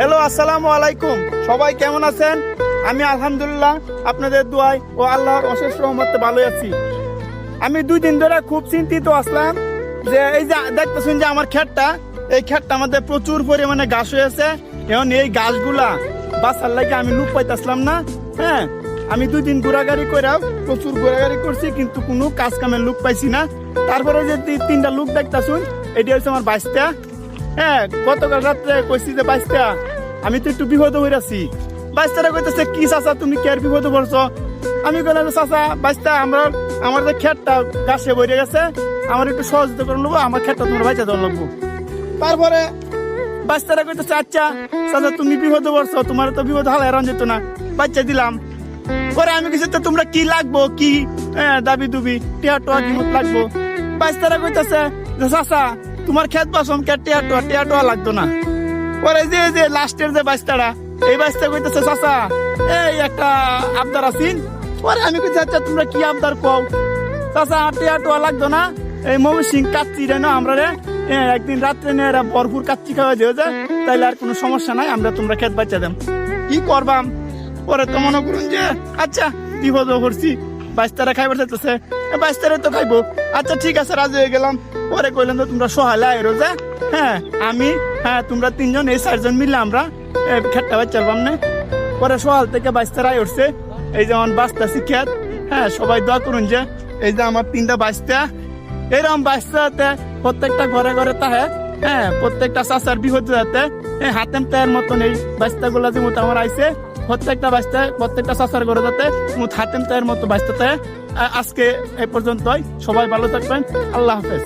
Hello আসসালামু আলাইকুম সবাই কেমন আছেন? আমি আলহামদুলিল্লাহ আপনাদের দোয়ায় ও আল্লাহর অশেষ রহমতে ভালো আছি। আমি দুই দিন ধরে খুব চিন্তিত আসলাম যে এই যে দেখতেছেন যে আমার ক্ষেতটা, এই ক্ষেতটা আমাদের প্রচুর পরিমাণে ঘাস হয়েছে। এখন এই ঘাসগুলা বাসার লাগে আমি লুপ পাইতেছিলাম না হ্যাঁ? আমি দুই দিন ঘোরাঘুরি করেও প্রচুর ঘোরাঘুরি করছি, কিন্তু কোনো কাজ কামের লুক পাইছি না। তারপরে যে তিনটা লুক দেখতেছুন, এটি হচ্ছে আমার বাইশটা। হ্যাঁ গতকাল রাত্রে কইছি যে বাইশটা, আমি তো একটু বিপদ হয়ে আছি বাইশটারা কইতেছে, কি চাচা, তুমি কি বিপদ পড়ছো? আমি কইলাম যে, চাচা আমরা, আমার যে ক্ষেতটা গাছে ভরে গেছে, আমার একটু সহযোগিতা করে নেব, আমার ক্ষেতটা তোমরা বাইচা দেওয়া লাগবো। তারপরে বাচ্চারা কইতেছে আচ্ছা চাচা, তুমি বিপদ পড়ছো, তোমার তো বিপদ হাল এরান যেত না বাচ্চা দিলাম। পরে আমি কিছু তো তোমরা কি লাগবো, কি দাবি দুবি টিয়া টোয়া কি লাগবো? বাচ্চারা কইতেছে চাচা তোমার খেত বাসম কে টিয়া টোয়া টিয়া টোয়া লাগতো না। পরে যে যে, লাস্টের যে বাচ্চারা এই বাচ্চা কইতেছে, চাচা, এই একটা আবদার আছিন? পরে আমি কইছি আচ্ছা তোমরা কি আবদার কও? চাচা, টিয়া টোয়া লাগতো না। এই মমি সিং কাচ্চি রে না আমরা রে? একদিন রাত্রে নিয়ে এরা ভরপুর কাচ্চি খাওয়া দিয়ে যায় তাইলে আর কোনো সমস্যা নাই, আমরা তোমরা খেত বাচ্চা দেম। কি করবাম? পরে তো মনে করুন যে আচ্ছা বিপদ করছি বাইশতারা খাইবার চাইতেছে। বাইশতারা তো খাইবো। আচ্ছা ঠিক আছে, রাজি হয়ে গেলাম। পরে কইলেন তো তোমরা সহালে আইরো যে। হ্যাঁ আমি হ্যাঁ তোমরা তিনজন, এই চারজন মিলে আমরা খেতটা বাচ্চা পাম না। পরে সহাল থেকে বাইশতারা আই উঠছে। এই যেমন বাঁচতেছি খেত। হ্যাঁ সবাই দোয়া করুন যে, এই যে আমার তিনটা বাইশটা এরকম বাচ্চাতে প্রত্যেকটা ঘরে ঘরে তাহে হ্যাঁ প্রত্যেকটা চাষার বিহত যাতে হাতেম তায়ের মতন এই বাচ্চা গুলা যে মতো আমার আইছে প্রত্যেকটা বাঁচতে প্রত্যেকটা চাষার ঘরে যাতে মুত হাতেম তায়ের মতো বাঁচতে আজকে এই পর্যন্তই। সবাই ভালো থাকবেন। আল্লাহ হাফেজ।